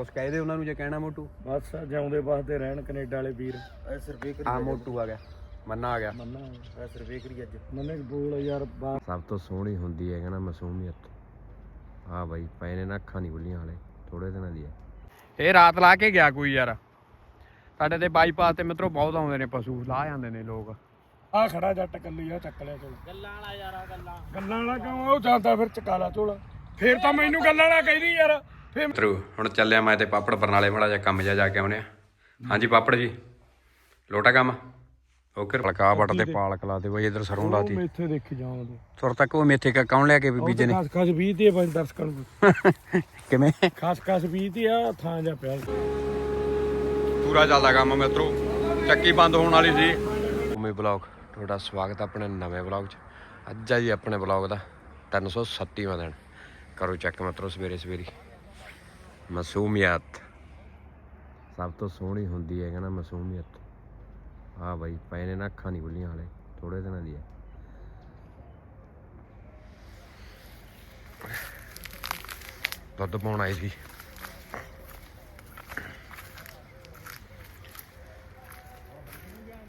ਕੁਛ ਕਹਿ ਦੇ ਉਹਨਾਂ ਨੂੰ ਜੇ ਕਹਿਣਾ ਮੋਟੂ? ਬਸ ਜਿਉਂਦੇ ਬਸਦੇ ਰਹਿਣ ਕੈਨੇਡਾ ਵਾਲੇ ਵੀਰ। ਐ ਸਰਵੇ ਕਰੀ ਆ ਮੋਟੂ ਆ ਗਿਆ। ਮੰਨਾ ਆ ਗਿਆ। ਮੰਨਾ ਐ ਸਰਵੇ ਕਰੀ ਅੱਜ। ਮੰਨੇ ਬੋਲ ਯਾਰ ਬਾ ਸਭ ਤੋਂ ਸੋਹਣੀ ਹੁੰਦੀ ਹੈ ਕਹਿੰਦਾ ਮਾਸੂਮੀਅਤ ਆ ਬਾਈ ਪਏ ਨੇ ਨਾ ਅੱਖਾਂ ਨਹੀਂ ਖੁੱਲੀਆਂ ਹਾਲੇ ਥੋੜੇ ਦਿਨਾਂ ਦੀ ਹੈ। ਇਹ ਰਾਤ ਲਾ ਕੇ ਗਿਆ ਕੋਈ ਯਾਰ। ਸਾਡੇ ਤੇ ਬਾਈਪਾਸ ਤੇ ਮਿੱਤਰੋ ਬਹੁਤ ਆਉਂਦੇ ਨੇ ਪਸ਼ੂ ਲਾ ਜਾਂਦੇ ਨੇ ਲੋਕ। ਆ ਖੜਾ ਜੱਟ ਕੱਲੀ ਆ ਚੱਕ ਲਿਆ ਚੋਲਾ। ਗੱਲਾਂ ਵਾਲਾ ਯਾਰ ਗੱਲਾਂ। ਗੱਲਾਂ ਵਾਲਾ ਕਿਉਂ? ਉਹ ਜਾਂਦਾ ਫਿਰ ਚਕਾਲਾ ਝੋਲਾ ਫੇਰ ਤਾਂ ਮੈਨੂੰ ਗੱਲਾਂ ਵਾਲਾ ਕਹਿੰਦੀ ਯਾਰ। ਫੇਰ ਮਿੱਤਰੋ ਹੁਣ ਚੱਲਿਆ ਮੈਂ ਤੇ ਪਾਪੜ ਬਰਨਾਲੇ ਮੜਾ ਜਾ ਕੰਮ ਜਾ ਜਾ ਕੇ ਆਉਨੇ ਆ ਹਾਂਜੀ ਪਾਪੜ ਜੀ। ਲੋਟਾ ਕੰਮ? ਓਕੇ। ਪਲਕਾ ਬਟ ਤੇ ਪਾਲਕ ਲਾ ਦੇ ਬਈ ਇਧਰ ਸਰੋਂ ਲਾਤੀ। ਮੇਥੇ ਦੇਖੀ ਜਾਵਾਂਗੇ ਤੁਰ ਤੱਕ ਉਹ ਮੇਥੇ ਕਾ ਕੌਣ ਲਿਆ ਕੇ ਵੀ ਬੀਜੇ ਨੇ? ਖਾਸ ਖਾਸ 20 ਤੇ ਬੰਦ ਦਰਸ਼ਕਾਂ ਨੂੰ ਕਿਵੇਂ? ਖਾਸ ਖਾਸ 20 ਤੇ ਆ ਥਾਂ ਜਾ ਪਿਆ। ਪੂਰਾ ਚੱਲਦਾ ਕੰਮ ਮਿੱਤਰੋ। ਚੱਕੀ ਬੰਦ ਹੋਣ ਵਾਲੀ ਸੀ। ਉਮੇ ਬਲੌਗ ਤੁਹਾਡਾ ਸਵਾਗਤ ਆਪਣੇ ਨਵੇਂ ਬਲੌਗ 'ਚ। ਅੱਜ ਆ ਜੀ ਆਪਣੇ ਬਲੌਗ ਦਾ 337ਵਾਂ ਦਿਨ। ਕਰੋ ਚੈੱਕ ਮਿੱਤਰੋ ਸਵੇਰੇ ਸਵੇਰੀ ਮਾਸੂਮੀਅਤ। ਸਭ ਤੋਂ ਸੋਹਣੀ ਹੁੰਦੀ ਹੈ, ਕਹਿੰਦਾ ਮਾਸੂਮੀਅਤ। ਆ ਬਾਈ, ਪਏ ਨੇ ਨਾ ਅੱਖਾਂ ਨਹੀਂ ਖੁੱਲੀਆਂ ਹਾਲੇ ਥੋੜੇ ਦਿਨਾਂ ਦੀ ਹੈ। ਦੁੱਧ ਪਾਉਣ ਆਈ ਸੀ।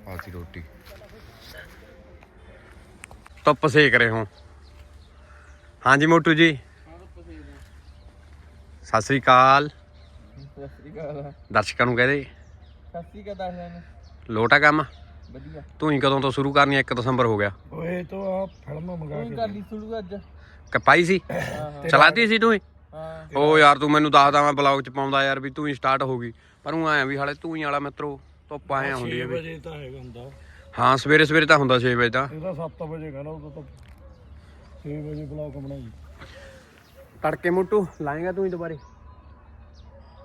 ਆਤੀ ਰੋਟੀ। ਧੁੱਪ ਸੇਕ ਰਹੇ ਹੋ। ਹਾਂਜੀ ਮੋਟੂ ਜੀ। ਸਤਿ ਸ੍ਰੀ ਅਕਾਲ। ਦਰਸ਼ਕਾਂ ਨੂੰ ਕਹਦੇ ਸਸਰੀ ਕਾ ਦੱਸ ਰਹੇ ਲੋਟਾ ਕੰਮ? ਵਧੀਆ। ਤੂੰ ਹੀ ਕਦੋਂ ਤੋਂ ਸ਼ੁਰੂ ਕਰਨੀ 1 ਦਸੰਬਰ ਹੋ ਗਿਆ। ਓਏ ਤੋਂ ਆ ਫਿਲਮ ਮੰਗਾ ਕੇ ਕਰ ਲਈ ਸ਼ੁਰੂ ਅੱਜ। ਕਪਾਈ ਸੀ? ਚਲਾਤੀ ਸੀ ਤੂੰ ਹੀ? ਹਾਂ। ਓ ਯਾਰ ਤੂੰ ਮੈਨੂੰ ਦੱਸਦਾ ਮੈਂ ਬਲੌਗ ਚ ਪਾਉਂਦਾ ਯਾਰ ਵੀ ਤੂੰ ਹੀ ਸਟਾਰਟ ਹੋ ਗਈ। ਪਰ ਉਹ ਆਇਆ ਵੀ ਹਾਲੇ ਤੂੰ ਹੀ ਵਾਲਾ ਮਿੱਤਰੋ ਧੁੱਪ ਆਇਆ ਹੁੰਦੀ ਹੈ 6 ਵੀ। ਵਜੇ ਤਾਂ ਹੈਗਾ ਹੁੰਦਾ। ਹਾਂ ਸਵੇਰੇ ਸਵੇਰੇ ਤਾਂ ਹੁੰਦਾ 6 ਵਜੇ ਤਾਂ। ਇਹਦਾ 7 ਵਜੇ ਕਹਿੰਦਾ ਉਦੋਂ ਤਾਂ 6 ਵਜੇ ਬਲੌਗ ਬਣਾਈ। ਤੜਕੇ ਮੋਟੂ ਲਾਏਗਾ ਤੂੰ ਹੀ ਦੁਬਾਰੇ?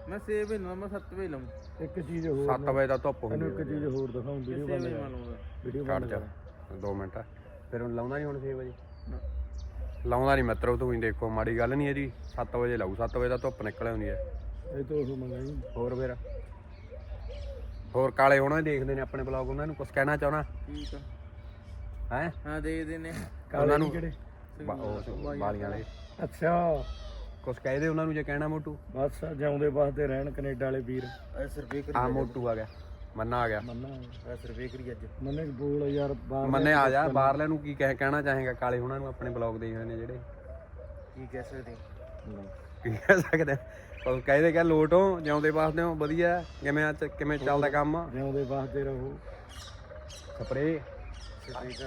ਮੈਂ 6 ਵਜੇ ਲਾਉਂ ਮੈਂ 7 ਵਜੇ ਲਾਉਂ ਇੱਕ ਚੀਜ਼ ਹੋਰ 7 ਵਜੇ ਦਾ ਧੁੱਪ ਹੁੰਦੀ ਇੱਕ ਚੀਜ਼ ਹੋਰ ਦਿਖਾਉਂ ਵੀਡੀਓ 6 ਬਣ ਵੀਡੀਓ ਬਣ ਜਾ। 2 ਮਿੰਟ। ਫਿਰ ਹੁਣ ਲਾਉਂਦਾ ਨਹੀਂ ਹੁਣ 6 ਵਜੇ? ਲਾਉਂਦਾ ਨਹੀਂ ਮਿੱਤਰੋ ਤੂੰ ਹੀ ਦੇਖੋ ਮਾੜੀ ਗੱਲ ਨਹੀਂ ਇਹਦੀ। 7 ਵਜੇ ਲਾਊ 7 ਵਜੇ ਦਾ ਧੁੱਪ ਨਿਕਲ ਆਉਂਦੀ ਹੈ। ਇਹ ਤੋਂ ਉਹ ਮੰਗਾਈ ਹੋਰ ਫਿਰ? ਹੋਰ ਕਾਲੇ ਹੋਣਾ ਦੇਖਦੇ ਨੇ ਆਪਣੇ ਬਲੌਗ ਉਹਨਾਂ ਨੂੰ ਕੁਝ ਕਹਿਣਾ ਚਾਹਣਾ? ਠੀਕ ਹੈ? ਹਾਂ ਦੇ ਦੇਨੇ ਉਹਨਾਂ ਨੂੰ ਕਿਹੜੇ? ਬਾਲੀਆਂ ਵਾਲੇ। ਅੱਛਾ। ਕੁਝ ਕਹਿ ਦੇ ਉਹਨਾਂ ਨੂੰ ਜੇ ਕਹਿਣਾ ਮੋਟੂ। ਬਸ ਜਿਉਂਦੇ ਬਸਦੇ ਰਹਿਣ ਕੈਨੇਡਾ ਵਾਲੇ ਵੀਰ। ਐ ਸਰਵੇ ਕਰੀ ਆ ਮੋਟੂ ਆ ਗਿਆ। ਮੰਨਾ ਆ ਗਿਆ। ਮੰਨਾ ਐ ਸਰਵੇ ਕਰੀ ਅੱਜ। ਮੰਨੇ ਬੋਲ ਯਾਰ ਬਾਹਰ ਮੰਨੇ ਆ ਜਾ ਬਾਹਰਲਿਆਂ ਨੂੰ। ਕੀ ਕਹਿ ਕਹਿਣਾ ਚਾਹੇਗਾ? ਕਾਲੇ ਹੋਣਾ ਨੂੰ ਆਪਣੇ ਬਲੌਗ ਦੇਖ ਰਹੇ ਨੇ ਜਿਹੜੇ। ਕੀ ਕਹਿ ਸਕਦੇ? ਕੀ ਕਹਿ ਸਕਦੇ? ਉਹ ਕਹਿੰਦੇ ਕਿ ਲੋਟ ਜਿਉਂਦੇ ਵਾਸਤੇ ਹੋ ਵਧੀਆ। ਕਿਵੇਂ ਆ ਚ- ਕਿਵੇਂ ਚੱਲਦਾ ਕੰਮ? ਜਿਉਂਦੇ ਬਸਦੇ ਰਹੋ। ਸਪਰੇ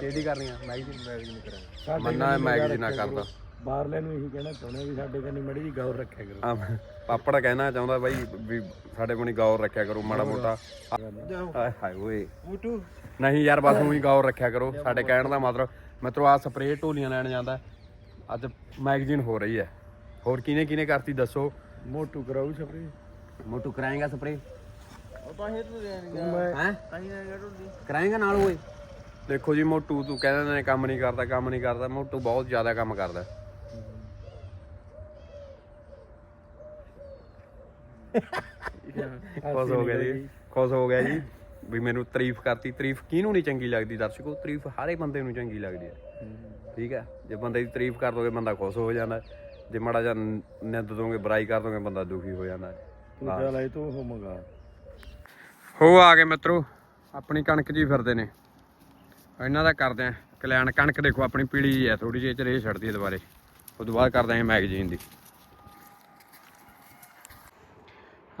ਕਿਹੜੀ ਕਰਨੀ ਆ? ਮੈਗੀ ਦੀ ਸਾਡੇ ਮੰਨਾ ਮੈਗੀ ਨਾ ਕਰਦਾ। ਬਾਹਰਲੇ ਨੂੰ ਇਹੀ ਕਹਿਣਾ ਚਾਹੁੰਦੇ ਆ ਵੀ ਸਾਡੇ ਕੰਨੀ ਮੜੀ ਜੀ ਗੌਰ ਰੱਖਿਆ ਕਰੋ। ਆ ਪਾਪੜ ਕਹਿਣਾ ਚਾਹੁੰਦਾ ਬਾਈ ਵੀ ਸਾਡੇ ਕੋਲ ਗੌਰ ਰੱਖਿਆ ਕਰੋ ਮਾੜਾ ਮੋਟਾ। ਆਏ ਹਾਏ ਓਏ। ਮੂਟੂ ਨਹੀਂ ਯਾਰ ਬਸ ਉਹੀ ਗੌਰ ਰੱਖਿਆ ਕਰੋ ਸਾਡੇ ਕਹਿਣ ਦਾ ਮਤਲਬ ਮਿੱਤਰੋ ਆ ਸਪਰੇਅ ਢੋਲੀਆਂ ਲੈਣ ਜਾਂਦਾ। ਅੱਜ ਮੈਗਜ਼ੀਨ ਹੋ ਰਹੀ ਹੈ। ਹੋਰ ਕਿਨੇ ਕਿਨੇ ਕਰਤੀ ਦੱਸੋ? ਮੋਟੂ ਕਰਾਉ ਛਪਰੇ ਮੋਟੂ ਕਰਾਏਗਾ ਉਹ ਤਾਂ ਹੈ ਨਾ ਗੱਡੀ ਕਰਾਏਗਾ ਨਾਲ ਓਏ? ਦੇਖੋ ਜੀ ਮੋਟੂ ਤੂੰ ਕਹਿੰਦਾ ਨੇ ਕੰਮ ਨਹੀਂ ਕਰਦਾ ਕੰਮ ਨਹੀਂ ਕਰਦਾ। ਮੋਟੂ ਬਹੁਤ ਜ਼ਿਆਦਾ ਕੰਮ ਕਰਦਾ। ਖੁਸ਼ ਹੋ ਗਿਆ ਜੀ। ਖੁਸ਼ ਹੋ ਗਿਆ ਜੀ। ਵੀ ਮੈਨੂੰ ਤਾਰੀਫ ਕਰਤੀ। ਤਾਰੀਫ ਕਿਹਨੂੰ ਨਹੀਂ ਚੰਗੀ ਲੱਗਦੀ? ਦਰਸ਼ਕੋ ਤਾਰੀਫ ਹਰੇ ਬੰਦੇ ਨੂੰ ਚੰਗੀ ਲੱਗਦੀ ਹੈ। ਠੀਕ ਹੈ? ਜੇ ਬੰਦੇ ਦੀ ਤਾਰੀਫ ਕਰ ਦੋਗੇ ਬੰਦਾ ਖੁਸ਼ ਹੋ ਜਾਂਦਾ। ਜੇ ਮਾੜਾ ਜਿਹਾ ਨਿੰਦ ਦੋਗੇ ਬੁਰਾਈ ਕਰ ਦੋਗੇ ਬੰਦਾ ਦੁਖੀ ਹੋ ਜਾਂਦਾ ਹੈ। ਤੂੰ ਚੱਲ ਆਈ ਤੂੰ ਉਹ ਮੰਗਾ। ਹੋ ਆ ਗਏ ਮਿੱਤਰੋ ਆਪਣੀ ਕਣਕ ਜੀ ਫਿਰਦੇ ਨੇ। ਇਹਨਾਂ ਦਾ ਕਰਦੇ ਆ ਕਲਿਆਣ। ਕਣਕ ਦੇਖੋ ਆਪਣੀ ਪੀਲੀ ਜੀ ਹੈ ਥੋੜੀ ਜਿਹੀ ਚ ਰੇ ਛੱਡਦੀ ਹੈ ਦੁਬਾਰੇ। ਉਸ ਤੋਂ ਬਾਅਦ ਕਰਦੇ ਆ ਮੈਗਜ਼ੀਨ ਦੀ।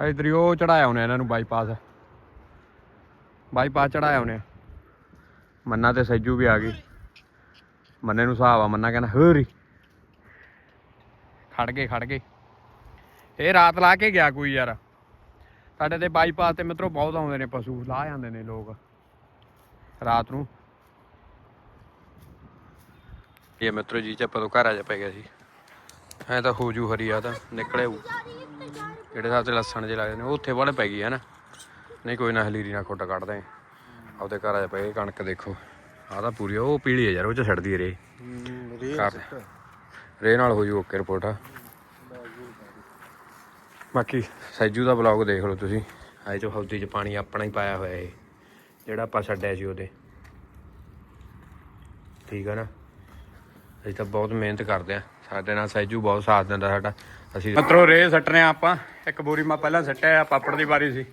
ਇਧਰ ਉਹ ਚੜਾਇਆ ਉਹਨੇ ਇਹਨਾਂ ਨੂੰ ਬਾਈਪਾਸ ਬਾਈਪਾਸ ਚੜਾਇਆ ਉਹਨੇ। ਮੰਨਾ ਤੇ ਸੈਜੂ ਵੀ ਆ ਗਈ। ਮੰਨੇ ਨੂੰ ਹਿਸਾਬ ਆ, ਮੰਨਾ ਕਹਿੰਦਾ ਹੋਰੀ ਖੜ ਗਏ ਖੜ ਗਏ। ਇਹ ਰਾਤ ਲਾ ਕੇ ਗਿਆ ਕੋਈ ਯਾਰ। ਸਾਡੇ ਤੇ ਬਾਈਪਾਸ ਤੇ ਮਿੱਤਰੋ ਬਹੁਤ ਆਉਂਦੇ ਨੇ ਪਸ਼ੂ, ਲਾ ਜਾਂਦੇ ਨੇ ਲੋਕ। ਰਾਤ ਨੂੰ। ਇਹ ਮਿੱਤਰੋ ਜੀ ਚੱਪਾ ਤੋਂ ਘਰ ਆ ਜਾ ਪੈ ਗਿਆ ਸੀ। ਐ ਤਾਂ ਹੋ ਜੂ ਹਰੀ ਆ ਤਾਂ, ਨਿਕਲੇ ਹੂ ਜਿਹੜੇ ਸਾਹ ਤੇ ਲਸਣ ਜੇ ਲੱਗਦੇ ਨੇ ਉਹ ਉੱਥੇ ਵਾਲੇ ਪੈ ਗਈ ਹੈ ਨਾ। ਨਹੀਂ ਕੋਈ ਨਾ ਹਲੀਰੀ ਨਾ ਖੋਟਾ ਕੱਢਦੇ ਆਂ। ਆਪਦੇ ਘਰ ਆ ਜਾ ਪੈ ਗਈ ਕਣਕ ਦੇਖੋ। ਆਹ ਤਾਂ ਪੂਰੀ ਉਹ ਪੀਲੀ ਹੈ ਯਾਰ ਉਹ ਚ ਛੱਡਦੀ ਰੇ। ਕਰ ਰੇ ਨਾਲ ਹੋ ਜੂ ਓਕੇ ਰਿਪੋਰਟ। ਆ ਬਾਕੀ ਸੈਜੂ ਦਾ ਬਲੌਗ ਦੇਖ ਲਓ ਤੁਸੀਂ। ਆਏ ਜੋ ਹੌਦੀ 'ਚ ਪਾਣੀ ਆਪਣਾ ਹੀ ਪਾਇਆ ਹੋਇਆ ਇਹ ਜਿਹੜਾ ਆਪਾਂ ਛੱਡਿਆ ਸੀ ਉਹਦੇ। ਠੀਕ ਆ ਨਾ? ਅਸੀਂ ਤਾਂ ਬਹੁਤ ਮਿਹਨਤ ਕਰਦੇ ਆ। ਸਾਡੇ ਨਾਲ ਸੈਜੂ ਬਹੁਤ ਸਾਥ ਦਿੰਦਾ ਸਾਡਾ। ਅਸੀਂ ਮਤਰੋ ਰੇ ਸੱਟਨੇ ਆਪਾਂ। ਇੱਕ ਬੋਰੀ ਮਾ ਪਹਿਲਾਂ ਸੱਟਿਆ ਪਾਪੜ ਦੀ ਵਾਰੀ ਸੀ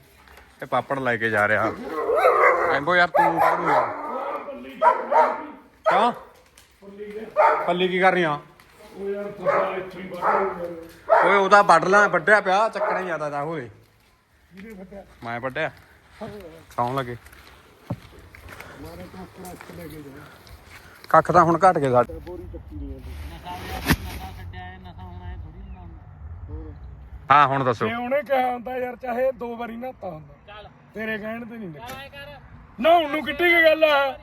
ਤੇ ਪਾਪੜ ਲੈ ਕੇ ਜਾ ਰਿਹਾ। ਐਂਬੋ ਯਾਰ ਤੂੰ ਕਾਹਨੂੰ ਯਾਰ। ਕਿਉਂ? ਪੱਲੀ ਕੀ ਕਰ ਆ? ਓਏ, ਉਹਦਾ ਵੱਢ ਵੱਢਿਆ ਪਿਆ, ਚੱਕਣਾ ਹੀ ਜ਼ਿਆਦਾ ਤਾਂ ਹੋਏ। ਮੈਂ ਵੱਢਿਆ। ਸੌਣ ਲੱਗੇ। ਕੱਖ ਤਾਂ ਹੁਣ ਘਟ ਗਏ ਸਾਡੇ ਬੋਰੀ ਚੱਕੀ ਨਹੀਂ ਆਉਂਦੀ ਨਸ਼ਾ ਛੱਡਿਆ ਇਹ ਨਸ਼ਾ ਹੋਣਾ ਇਹ ਥੋੜੀ ਨਾ ਹੋਰ ਹਾਂ ਹੁਣ ਦੱਸੋ। ਜੇ ਉਹਨੇ ਕਿਹਾ ਹੁੰਦਾ ਯਾਰ ਚਾਹੇ ਦੋ ਵਾਰੀ ਨਹਾਤਾ ਹੁੰਦਾ। ਚੱਲ। ਤੇਰੇ ਕਹਿਣ ਤੇ ਨਹੀਂ ਨਿਕਲ ਐ ਕਰ। ਨਹਾਉਣ ਨੂੰ ਕਿੱਡੀ ਕੀ ਗੱਲ ਆ।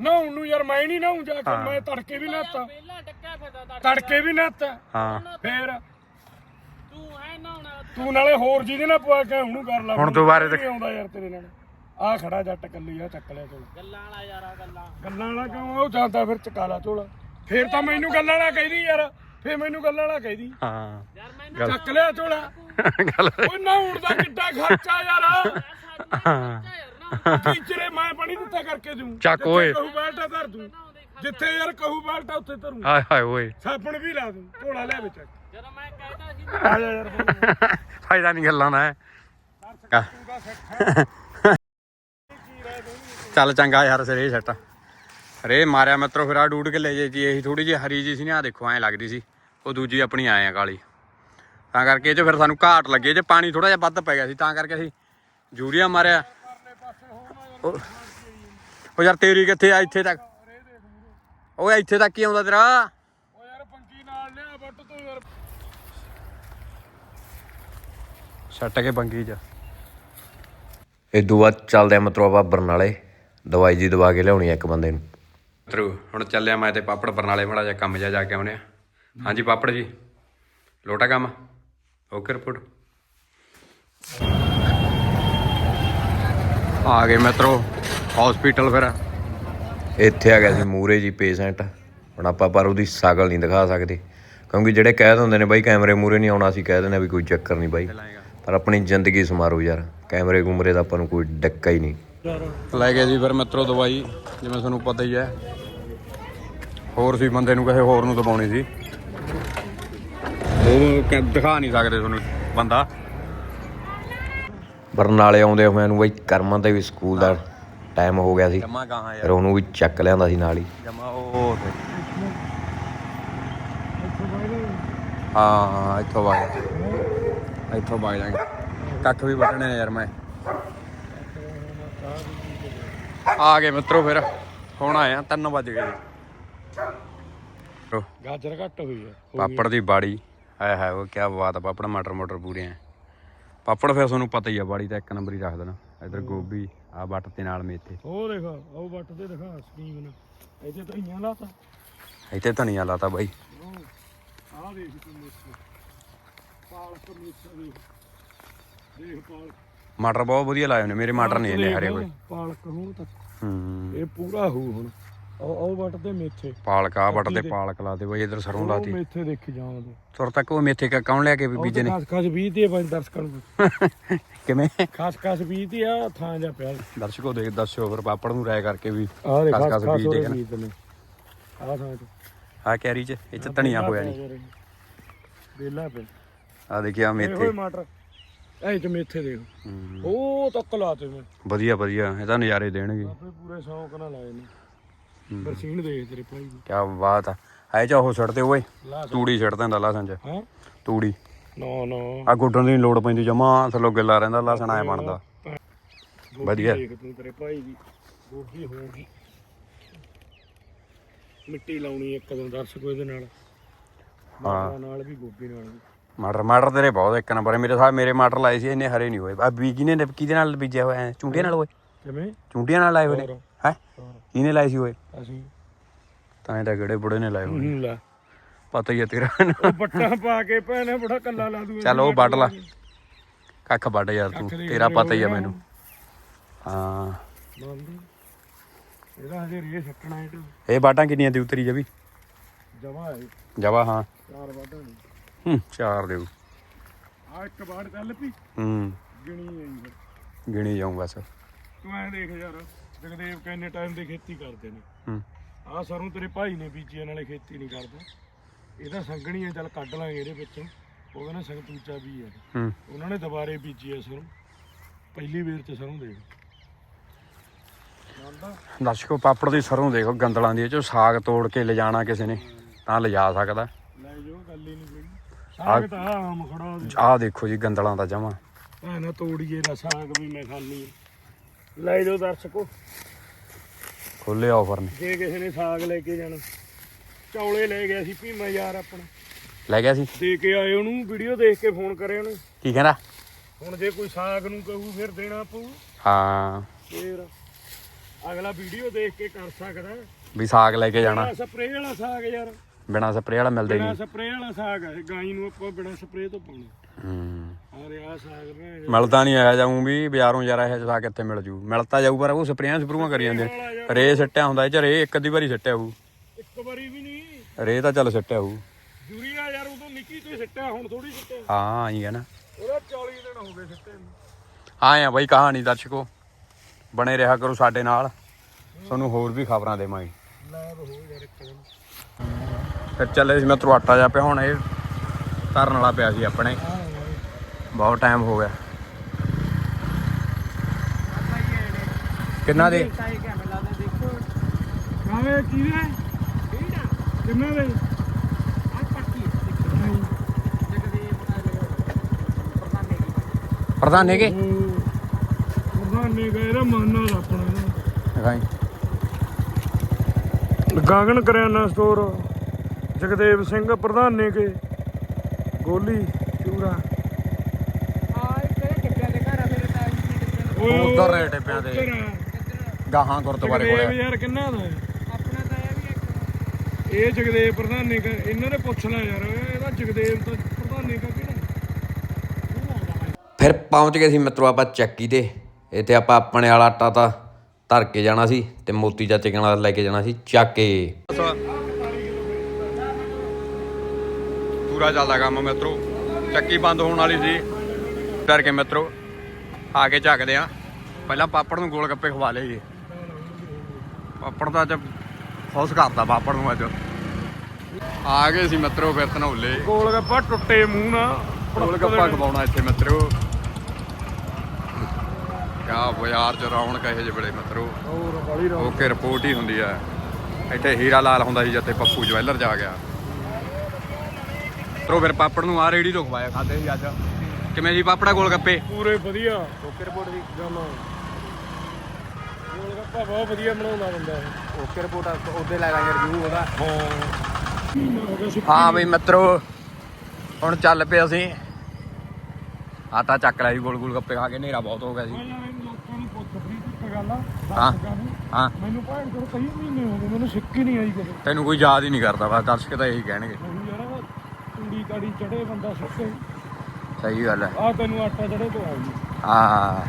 ਨਹਾਉਣ ਨੂੰ ਯਾਰ ਮੈਂ ਨਹੀਂ ਨਹਾਉਂ ਜਾ ਕੇ। ਮੈਂ ਤੜਕੇ ਵੀ ਨਹਾਤਾ। ਪਹਿਲਾਂ ਟੱਕਿਆ ਫਿਰਦਾ ਤੜ ਤੜਕੇ ਵੀ ਨਹਾਤਾ। ਹਾਂ। ਫੇਰ। ਤੂੰ ਐ ਨਹਾਉਣਾ ਤੂੰ ਨਾਲੇ ਹੋਰ ਜਿਹਦੇ ਨਾਲ ਪਵਾ ਕੇ ਉਹਨੂੰ ਕਰ ਲਾ। ਹੁਣ ਦੁਬਾਰੇ ਨਹੀਂ ਆਉਂਦਾ ਯਾਰ ਤੇਰੇ ਨਾਲ। ਆ ਖੜਾ ਜੱਟ ਕੱਲੀ ਆ ਚੱਕ ਲਿਆ ਚੋਲ ਗੱਲਾਂ ਵਾਲਾ ਯਾਰ ਆ ਗੱਲਾਂ। ਗੱਲਾਂ ਵਾਲਾ ਕਿਉਂ? ਆ? ਉਹ ਜਾਂਦਾ ਫਿਰ ਚਕਾਲਾ ਝੋਲਾ। ਫੇਰ ਤਾਂ ਮੈਨੂੰ ਗੱਲਾਂ ਵਾਲਾ ਕਹਿੰਦੀ ਯਾਰ। ਫੇਰ ਮੈਨੂੰ ਗੱਲਾਂ ਵਾਲਾ ਕਹਿੰਦੀ ਹਾਂ। ਯਾਰ ਮੈਂ ਚੱਕ ਲਿਆ ਝੋਲਾ ਗੱਲ ਓਏ ਨਹਾਉਣ ਦਾ ਕਿੱਡਾ ਖਰਚਾ ਯਾਰ। ਹਾਂ। ਨਾ ਟੀਚਰੇ ਮੈਂ ਪਾਣੀ ਦਿੱਤਾ ਕਰਕੇ ਦੂੰ। ਚੱਕ ਓਏ। ਕਹੂ ਬਾਲਟਾ ਧਰ ਦੂੰ। ਜਿੱਥੇ ਯਾਰ ਕਹੂ ਬਾਲਟਾ ਉੱਥੇ ਧਰੂ। ਹਾਏ ਹਾਏ ਓਏ। ਸਾਬਣ ਵੀ ਲਾ ਦੂੰ। ਝੋਲਾ ਲੈ ਵਿੱਚ। ਜਦੋਂ ਮੈਂ ਕਹਿਤਾ ਸੀ ਆ ਜਾ ਯਾਰ ਹੁਣ। ਫਾਇਦਾ ਨਹੀਂ ਗੱਲਾਂ ਦਾ ਤੂੰ ਦਾ ਚੱਲ ਚੰਗਾ ਯਾਰ ਸਿਰੇ ਸੱਟ ਰੇ ਮਾਰਿਆ ਮਿੱਤਰੋ ਫਿਰ ਆ ਡੂਡ ਕੇ ਲੈ ਜੇ ਜੀ ਇਹੀ ਥੋੜੀ ਜਿਹੀ ਹਰੀ ਜੀ ਸੀ ਨਾ, ਆਹ ਦੇਖੋ, ਐਂ ਲੱਗਦੀ ਸੀ। ਉਹ ਦੂਜੀ ਆਪਣੀ ਆਏ ਆ ਕਾਲੀ। ਤਾਂ ਕਰਕੇ ਇਹ ਚ ਫਿਰ ਸਾਨੂੰ ਘਾਟ ਲੱਗੇ ਜੇ ਪਾਣੀ ਥੋੜਾ ਜਿਹਾ ਵੱਧ ਪੈ ਗਿਆ ਸੀ, ਤਾਂ ਕਰਕੇ ਅਸੀਂ ਯੂਰੀਆ ਮਾਰਿਆ। ਉਹ ਯਾਰ ਤੇਰੀ ਕਿੱਥੇ ਆ, ਇੱਥੇ ਤੱਕ? ਓਏ ਇੱਥੇ ਤੱਕ ਹੀ ਆਉਂਦਾ ਤੇਰਾ। ਓ ਯਾਰ ਪੰਕੀ ਨਾਲ ਲਿਆ ਬੱਟ ਤੂੰ ਯਾਰ ਛੱਟ ਕੇ ਬੰਗੀ ਚ ਇਦੋਂ ਬਾਅਦ ਚੱਲਦੇ ਆ ਮਤਲਬ ਆਪਾਂ ਬਰਨਾਲੇ ਦਵਾਈ ਜੀ ਦਵਾ ਕੇ ਲਿਆਉਣੀ ਆ ਇੱਕ ਬੰਦੇ ਨੂੰ। ਤਰੂ ਹੁਣ ਚੱਲਿਆ ਮੈਂ ਤੇ ਪਾਪੜ ਬਰਨਾਲੇ ਮਾੜਾ ਜਿਹਾ ਕੰਮ ਜਿਹਾ ਜਾ ਕੇ ਆਉਨੇ ਆ। ਹਾਂਜੀ ਪਾਪੜ ਜੀ ਲੋਟਾ ਕੰਮ? ਓਕੇ ਰਿਪੋਰਟ ਆ ਗਏ ਮੈਟਰੋ ਹਸਪੀਟਲ ਫਿਰ। ਇੱਥੇ ਆ ਗਿਆ ਸੀ ਮੂਰੇ ਜੀ ਪੇਸ਼ੈਂਟ ਹੁਣ ਆਪਾਂ ਪਰ ਉਹਦੀ ਸ਼ਕਲ ਨਹੀਂ ਦਿਖਾ ਸਕਦੇ। ਕਿਉਂਕਿ ਜਿਹੜੇ ਕਹਿ ਦਿੰਦੇ ਨੇ ਬਾਈ ਕੈਮਰੇ ਮੂਰੇ ਨਹੀਂ ਆਉਣਾ ਅਸੀਂ ਕਹਿ ਦਿੰਦੇ ਆ ਵੀ ਕੋਈ ਚੱਕਰ ਨਹੀਂ ਬਾਈ। ਪਰ ਆਪਣੀ ਜ਼ਿੰਦਗੀ ਸਮਾਰੋ ਯਾਰ ਕੈਮਰੇ ਕੁਮਰੇ ਦਾ ਆਪਾਂ ਨੂੰ ਕੋਈ ਡੱਕਾ ਹੀ ਨਹੀਂ। ਲੈ ਗਏ ਜੀ ਫਿਰ ਮੈਟਰੋ ਦਵਾਈ ਜਿਵੇਂ ਤੁਹਾਨੂੰ ਪਤਾ ਹੀ ਹੈ। ਹੋਰ ਸੀ ਬੰਦੇ ਨੂੰ ਕਿਸੇ ਹੋਰ ਨੂੰ ਦਵਾਉਣੀ ਸੀ। ਉਹ ਦਿਖਾ ਨਹੀਂ ਸਕਦੇ ਤੁਹਾਨੂੰ ਬੰਦਾ। ਬਰਨਾਲੇ ਆਉਂਦੇ ਹੋਇਆਂ ਨੂੰ ਬਾਈ ਕਰਮਾਂ ਤੇ ਵੀ ਸਕੂਲ ਦਾ ਟਾਈਮ ਹੋ ਗਿਆ ਸੀ। ਜਮਾ ਫਿਰ ਉਹਨੂੰ ਵੀ ਚੱਕ ਲਿਆਂਦਾ ਸੀ ਨਾਲ ਹੀ। ਜਮਾ ਉਹ ਹਾਂ ਇੱਥੋਂ ਵਗ ਇੱਥੋਂ ਵਗ ਜਾਗੇ ਕੱਖ ਵੀ ਵੱਢਣੇ ਯਾਰ ਮੈਂ। ਆ ਗਏ ਮਿੱਤਰੋ ਫਿਰ। ਹੁਣ ਆਇਆ 3 ਵਜ ਗਏ। ਗਾਜਰ ਘੱਟ ਹੋਈ ਆ ਪਾਪੜ ਦੀ ਬਾੜੀ। ਆਇਆ ਹੈ ਉਹ ਕੀ ਬਾਤ ਆ ਪਾਪੜ ਮਟਰ ਮਟਰ ਪੂਰੇ ਆ। ਪਾਪੜ ਫਿਰ ਤੁਹਾਨੂੰ ਪਤਾ ਹੀ ਆ ਬਾੜੀ ਤਾਂ ਇੱਕ ਨੰਬਰ ਹੀ ਰੱਖ ਦੇਣਾ। ਇਧਰ ਗੋਭੀ ਆ ਬੱਟ ਤੇ ਨਾਲ ਮੇਥੇ। ਉਹ ਦੇਖ ਉਹ ਬੱਟ ਤੇ ਦਿਖਾ ਸਕੀਮ ਨਾਲ। ਇੱਥੇ ਇਆਂ ਲਾਤਾ। ਇੱਥੇ ਧਨੀਆ ਲਾਤਾ ਬਾਈ। ਆਹ ਦੇਖ ਤੂੰ ਮਿਰਚ ਪਾਲਕ ਦੇਖ ਪਾਲਕ। ਮਟਰ ਬਹੁਤ ਵਧੀਆ ਲਾਏ ਨੇ ਮੇਰੇ ਮਟਰ ਨਹੀਂ ਇੰਨੇ ਹਰੇ ਕੋਈ। ਪਾਲਕ ਹੁਣ ਤੱਕ। ਹੂੰ। ਇਹ ਪੂਰਾ ਹੂ ਹੁਣ। ਉਹ ਉਹ ਬੱਟ ਤੇ ਮੇਥੇ। ਪਾਲਕ ਆ ਬੱਟ ਤੇ ਪਾਲਕ ਲਾਤੇ ਬਾਈ ਇਧਰ ਸਰੋਂ ਲਾਤੀ। ਮੇਥੇ ਦੇਖੀ ਜਾਵਾਂ ਤੂੰ ਤੁਰ ਤੱਕ ਉਹ ਮੇਥੇ ਕਾ ਕੌਣ ਲਿਆ ਕੇ ਬੀਜੇ ਨੇ? ਖਾਸ ਖਾਸ 20 ਤੇ ਪੰਜ ਦਰਸ਼ਕਾਂ ਨੂੰ। ਕਿਵੇਂ? ਖਾਸ ਖਾਸ 20 ਤੇ ਆ ਥਾਂ ਜਾ ਪਿਆ। ਦਰਸ਼ਕੋ ਦੇਖ ਦੱਸਿਓ ਫਿਰ ਪਾਪੜ ਨੂੰ ਰਾਇ ਕਰਕੇ ਵੀ ਦੇ ਖਾਸ ਖਾਸ ਬੀਜ ਬੀਜ ਨੇ। ਆਹ ਥਾਂ ਤੇ। ਆ ਕੈਰੀ ਚ ਇਹ ਚ ਧਨੀਆ ਹੋਇਆ ਨਹੀਂ ਬੇਲਾ ਪੇ ਆ ਦੇਖਿਆ ਮੇਥੇ। ਹੋਏ ਮਟਰ। ਇਹ ਚ ਮੇਥੇ ਦੇਖ। ਹੂੰ। ਉਹ ਤੱਕ ਲਾਤੇ ਮੈਂ ਵਧੀਆ ਵਧੀਆ। ਇਹ ਤਾਂ ਨਜ਼ਾਰੇ ਦੇਣਗੇ। ਆਪੇ ਪੂਰੇ ਸ਼ੌਂਕ ਨਾਲ ਲਾਏ ਨੇ। ਬਰਸੀਨ ਦੇਖ ਤੇਰੇ ਭਾਈ ਦੀ ਕੀ ਬਾਤ ਆ। ਐ ਚ ਉਹ ਛੱਡਦੇ ਓਏ। ਲਾ ਤੂੜੀ ਛੱਡ ਦਿੰਦਾ ਲਸਣ ਚ। ਹਾਂ? ਤੂੜੀ। ਨੋ ਨੋ। ਆ ਗੁੱਡਣ ਦੀ ਨੀ ਲੋੜ ਪੈਂਦੀ ਜਮਾ ਥੱਲੋਂ ਗਿੱਲਾ ਰਹਿੰਦਾ ਲਸਣ ਐ ਬਣਦਾ। ਗੋਭੀ ਵਧੀਆ। ਦੇਖ ਤੂੰ ਤੇਰੇ ਭਾਈ ਦੀ। ਗੋਭੀ ਹੋਊਗੀ। ਮਿੱਟੀ ਲਾਉਣੀ ਇੱਕ ਦਿਨ ਦਰਸ਼ਕ ਇਹਦੇ ਨਾਲ। ਹਾਂ। ਮਟਰਾਂ ਨਾਲ ਵੀ ਗੋਭੀ ਨਾਲ ਵੀ। ਮਟਰ ਮਟਰ ਤੇਰੇ ਬਹੁਤ ਇੱਕ ਨੰਬਰ ਹੈ। ਮੇਰੇ ਸਾਹ ਮੇਰੇ ਮਟਰ ਲਾਏ ਸੀ ਇੰਨੇ ਹਰੇ ਨਹੀਂ ਹੋਏ। ਆ ਬੀਜ ਕਿਹਨੇ ਕਿਹਦੇ ਨਾਲ ਬੀਜਿਆ ਹੋਇਆ? ਹੈ ਚੁੰਡੀਆਂ ਨਾਲ ਹੋਏ? ਕਿਵੇਂ? ਚੁੰਡੀਆਂ ਨਾਲ ਲਾਏ ਹੋਏ ਨੇ। ਹੈ? ਕਿਹਨੇ ਲਾਏ ਸੀ ਹੋਏ? ਅਸੀਂ। ਤਾਂ ਇਹ ਤਾਂ ਕਿਹੜੇ ਬੁੜੇ ਨੇ ਲਾਏ ਹੋਏ। ਹੂੰ ਲੈ। ਪਤਾ ਹੀ ਹੈ ਤੇਰਾ। ਬੱਟਾ ਪਾ ਕੇ ਭੈਣੇ ਬੜਾ ਕੱਲਾ ਲਾ ਦੂ ਚੱਲ ਉਹ ਵੱਢ ਲਾ। ਕੱਖ ਵੱਢ ਯਾਰ ਤੂੰ। ਤੇਰਾ ਪਤਾ ਹੀ ਆ ਹੋਣਾ। ਮੈਨੂੰ। ਹਾਂ। ਇਹਦਾ ਹਜੇ ਰੇ ਛੱਟਣਾ ਇਹ ਇਹ ਬਾਟਾਂ ਕਿੰਨੀਆਂ ਦੀ ਉਤਰੀ ਜਵੀ ਜਮਾ ਹੈ। ਜਵਾ ਹਾਂ। ਚਾਰ ਨੇ। ਹੂੰ, ਚਾਰ ਦਿਓ ਆ ਇੱਕ ਬਾੜ ਚੱਲ ਪਈ ਹੂੰ। ਗਿਣੀ ਜੀ ਫਿਰ। ਗਿਣੀ ਜਾਊਂ ਬਸ। ਤੂੰ ਐ ਦੇਖ ਯਾਰ ਜਗਦੇਵ ਕਿੰਨੇ ਟਾਈਮ ਦੀ ਖੇਤੀ ਕਰਦੇ ਨੇ। ਹੂੰ। ਆਹ ਸਰੋਂ ਤੇਰੇ ਭਾਈ ਨੇ ਬੀਜੀ ਨਾਲੇ ਖੇਤੀ ਨਹੀਂ ਕਰਦਾ। ਇਹਦਾ ਸੰਗਣੀ ਆ ਚੱਲ ਕੱਢ ਲਾਂਗੇ ਇਹਦੇ ਵਿੱਚੋਂ। ਉਹ ਕਹਿੰਦਾ ਸੰਗਤੂਚਾ ਵੀ ਹੈ ਹੂੰ। ਉਹਨਾਂ ਨੇ ਦੁਬਾਰੇ ਬੀਜੀ ਐ ਸਰੋਂ। ਪਹਿਲੀ ਵੇਰ ਚ ਸਰੋਂ ਦੇਖ ਦਰਸ਼ਕੋ ਪਾਪੜ ਦੀ ਸਰੋਂ ਦੇਖੋ ਗੰਦਲਾਂ ਦੀ ਇਹ ਚੋਂ ਸਾਗ ਤੋੜ ਕੇ ਲਿਜਾਣਾ ਕਿਸੇ ਨੇ ਤਾਂ ਲਿਜਾ ਸਕਦਾ। ਲੈ ਜੋ ਗੱਲ ਹੀ ਨਹੀਂ ਕੋਈ। ਸਾਗ ਤਾਂ ਆਮ ਖੜਾ। ਆਹ ਦੇਖੋ ਜੀ ਗੰਦਲਾਂ ਦਾ ਜਮਾ। ਆ ਨਾ ਤੋੜੀਏ ਦਾ ਸਾਗ ਵੀ ਮੈਂ ਖਾਣੀ ਲੈ ਜਾਓ ਦਰਸ਼ਕੋ। ਖੋਲੇ ਆਫਰ ਨੇ। ਜੇ ਕਿਸੇ ਨੇ ਸਾਗ ਲੈ ਕੇ ਜਾਣਾ। ਚੌਲੇ ਲੈ ਗਿਆ ਸੀ ਭੀਮਾ ਯਾਰ ਆਪਣਾ। ਲੈ ਗਿਆ ਸੀ? ਦੇ ਕੇ ਆਏ ਉਹਨੂੰ ਵੀਡੀਓ ਦੇਖ ਕੇ ਫੋਨ ਕਰੇ ਉਹਨੂੰ। ਕੀ ਕਹਿੰਦਾ? ਹੁਣ ਜੇ ਕੋਈ ਸਾਗ ਨੂੰ ਕਹੂ ਫਿਰ ਦੇਣਾ ਪਊ। ਹਾਂ। ਫੇਰ ਅਗਲਾ ਵੀਡੀਓ ਦੇਖ ਕੇ ਕਰ ਸਕਦਾ। ਵੀ ਸਾਗ ਲੈ ਕੇ ਜਾਣਾ। ਸਪਰੇਅ ਵਾਲਾ ਸਾਗ ਯਾਰ। ਬਿਨਾ ਸਪਰੇਅ ਵਾਲਾ ਮਿਲਦਾ ਹੀ ਬਿਨਾ ਨਹੀਂ। ਸਪਰੇਅ ਵਾਲਾ ਸਾਗ ਹੈ ਗਾਈ ਨੂੰ ਆਪਾਂ ਬਿਨਾ ਸਪਰੇਅ ਤੋਂ ਪਾਉਣਾ। ਹੂੰ। ਅਰੇ ਆ ਸਾਗ ਨੇ ਮਿਲਦਾ ਨਹੀਂ ਆਇਆ ਜਾਊਂ ਵੀ ਬਾਜ਼ਾਰੋਂ ਯਾਰ ਇਹ ਸਾਗ ਕਿੱਥੇ ਮਿਲ ਜੂ। ਮਿਲਤਾ ਜਾਊ ਪਰ ਉਹ ਸਪਰੇਆਂ ਸਪਰੂਆਂ ਕਰੀ ਜਾਂਦੇ ਨੇ। ਰੇ ਸਿੱਟਿਆ ਹੁੰਦਾ ਇਹ ਚ ਰੇ ਇੱਕ ਅੱਧੀ ਵਾਰੀ ਸਿੱਟਿਆ ਹੋਊ। ਇੱਕ ਵਾਰੀ ਵੀ ਨਹੀਂ। ਰੇ ਤਾਂ ਚੱਲ ਸਿੱਟਿਆ ਹੋਊ। ਯੂਰੀਆ ਯਾਰ ਉਦੋਂ ਨਿੱਕੀ ਤੋਂ ਹੀ ਸਿੱਟਿਆ ਹੁਣ ਥੋੜੀ ਸਿੱਟਿਆ। ਹਾਂ ਆਈ ਹੈ ਨਾ। ਉਹਦਾ 40 ਦਿਨ ਹੋ ਗਏ ਸਿੱਟੇ ਨੂੰ। ਆਏ ਆ ਬਾਈ ਕਹਾਣੀ ਦਰਸ਼ਕੋ। ਬਣੇ ਰਿਹਾ ਕਰੋ ਸਾਡੇ ਨਾਲ। ਤੁਹਾਨੂੰ ਹੋਰ ਵੀ ਖਬਰਾਂ ਦੇਵਾਂਗੇ। ਲੈਬ ਹੋ ਯਾਰ ਇੱਕ ਦਿਨ। ਫਿਰ ਚੱਲੇ ਸੀ ਮੈਂ ਤਰੂ ਆਟਾ ਜਾ ਪਿਆ ਹੁਣ ਇਹ ਧਰਨ ਵਾਲਾ ਪਿਆ ਸੀ ਆਪਣੇ। ਬਹੁਤ ਟਾਈਮ ਹੋ ਗਿਆ। ਕਿੰਨਾ ਦੇ? ਕਾਵੇ? ਕੀ ਹੈ ਕਿੰਨਾ ਦੇ? ਪ੍ਰਧਾਨ ਹੈਗੇ ਪ੍ਰਧਾਨੇ ਗਏ ਰ ਮਾਨਾ ਦਾ ਆਪਣਾ। ਦਿਖਾਈ। ਗਾਗਨ ਕਰਿਆਨਾ ਸਟੋਰ ਜਗਦੇਵ ਸਿੰਘ ਪ੍ਰਧਾਨੇ ਕੇ ਗੋਲੀ ਓਏ ਉੱਧਰ ਨੇ ਟਿੱਬਿਆਂ ਤੇ। ਉੱਧਰ ਆ। ਗਾਹਾਂ ਗੁਰਦੁਆਰੇ ਕੋਲੇ ਯਾਰ ਕਿੰਨਾ ਦਾ ਹੈ? ਇਹ ਜਗਦੇਵ ਪ੍ਰਧਾਨੇ ਕਾ ਇਹਨਾਂ ਨੇ ਪੁੱਛ ਲਿਆ ਯਾਰ ਇਹਦਾ ਜਗਦੇਵ ਤਾਂ ਪ੍ਰਧਾਨੇ ਕਾ ਕਿਹੜਾ? ਫਿਰ ਪਹੁੰਚ ਗਏ ਸੀ ਮਿੱਤਰੋ ਆਪਾਂ ਚੱਕੀ ਤੇ। ਇੱਥੇ ਆਪਾਂ ਆਪਣੇ ਵਾਲਾ ਆਟਾ ਤਾਂ ਧਰ ਕੇ ਜਾਣਾ ਸੀ ਤੇ ਮੋਤੀ ਚਾਚੇ ਕਣਾ ਲੈ ਕੇ ਜਾਣਾ ਸੀ ਚੱਕ ਕੇ। ਪੂਰਾ ਚੱਲਦਾ ਕੰਮ ਮਿੱਤਰੋ। ਚੱਕੀ ਬੰਦ ਹੋਣ ਵਾਲੀ ਸੀ। ਡਰ ਕੇ ਮਿੱਤਰੋ ਆ ਕੇ ਝਾਕਦੇ ਆ। ਪਹਿਲਾਂ ਪਾਪੜ ਨੂੰ ਗੋਲ ਗੱਪੇ ਖਵਾ ਲਏ ਜੀ। ਪਾਪੜ ਤਾਂ ਅੱਜ ਖੁਸ਼ ਕਰਦਾ ਪਾਪੜ ਨੂੰ ਅੱਜ। ਆ ਗਏ ਸੀ ਮਿੱਤਰੋ ਫਿਰ ਧਨੌਲੇ। ਗੋਲ ਗੱਪਾ ਟੁੱਟੇ ਮੂੰਹ ਨਾਲ। ਗੋਲ ਗੱਪਾ ਖਵਾਉਣਾ ਇੱਥੇ ਮਿੱਤਰੋ। ਕਿਆ ਬਾਜ਼ਾਰ ਚ ਰੌਣਕ ਇਹੋ ਜਿਹੇ ਵੇਲੇ ਮਿੱਤਰੋ। ਓਕੇ ਰਿਪੋਰਟ ਹੀ ਹੁੰਦੀ ਆ। ਇੱਥੇ ਹੀਰਾ ਲਾਲ ਹੁੰਦਾ ਸੀ ਜਿੱਥੇ ਪੱਪੂ ਜਵੈਲਰ ਜਾ ਗਿਆ। ਤਰੋ ਫਿਰ ਪਾਪੜ ਨੂੰ ਆ ਰੇੜੀ ਤੋਂ ਖਵਾਇਆ ਖਾਦੇ ਸੀ ਅੱਜ। ਕਿਵੇਂ ਸੀ ਪਾਪੜਾ ਗੋਲ ਗੱਪੇ? ਪੂਰੇ ਵਧੀਆ। ਓਕੇ ਰਿਪੋਰਟ ਦੀ ਜਮਾ ਗੋਲ ਗੱਪਾ ਬਹੁਤ ਵਧੀਆ ਬਣਾਉਂਦਾ ਬੰਦਾ ਓਕੇ ਰਿਪੋਰਟ ਉਹਦੇ ਲੈ ਲਾਂਗੇ ਰਿਵਿਊ ਉਹਦਾ। ਹਾਂ। ਹਾਂ ਬਈ ਮਿੱਤਰੋ ਹੁਣ ਚੱਲ ਪਏ ਅਸੀਂ। ਆਟਾ ਚੱਕ ਲਿਆ ਸੀ ਗੋਲ ਗੋਲ ਗੱਪੇ ਖਾ ਕੇ ਹਨੇਰਾ ਬਹੁਤ ਹੋ ਗਿਆ ਸੀ। ਹਾਂ। ਹਾਂ। ਮੈਨੂੰ ਭਾਣ ਕਈ ਮਹੀਨੇ ਹੋ ਗਏ ਮੈਨੂੰ ਸਿੱਕੀ ਨਹੀਂ ਆਈ ਕਦੇ ਤੈਨੂੰ ਕੋਈ ਯਾਦ ਹੀ ਨਹੀਂ ਕਰਦਾ ਬਸ ਦਰਸ਼ਕ ਤਾਂ ਇਹੀ ਕਹਿਣਗੇ। ਕਾੜੀ ਚੜੇ ਬੰਦਾ ਸਿੱਕੇ ਸਹੀ ਗੱਲ ਹੈ। ਆ ਤੈਨੂੰ ਆਟਾ ਚੜੇ ਤੋਂ ਆਈ ਹਾਂ।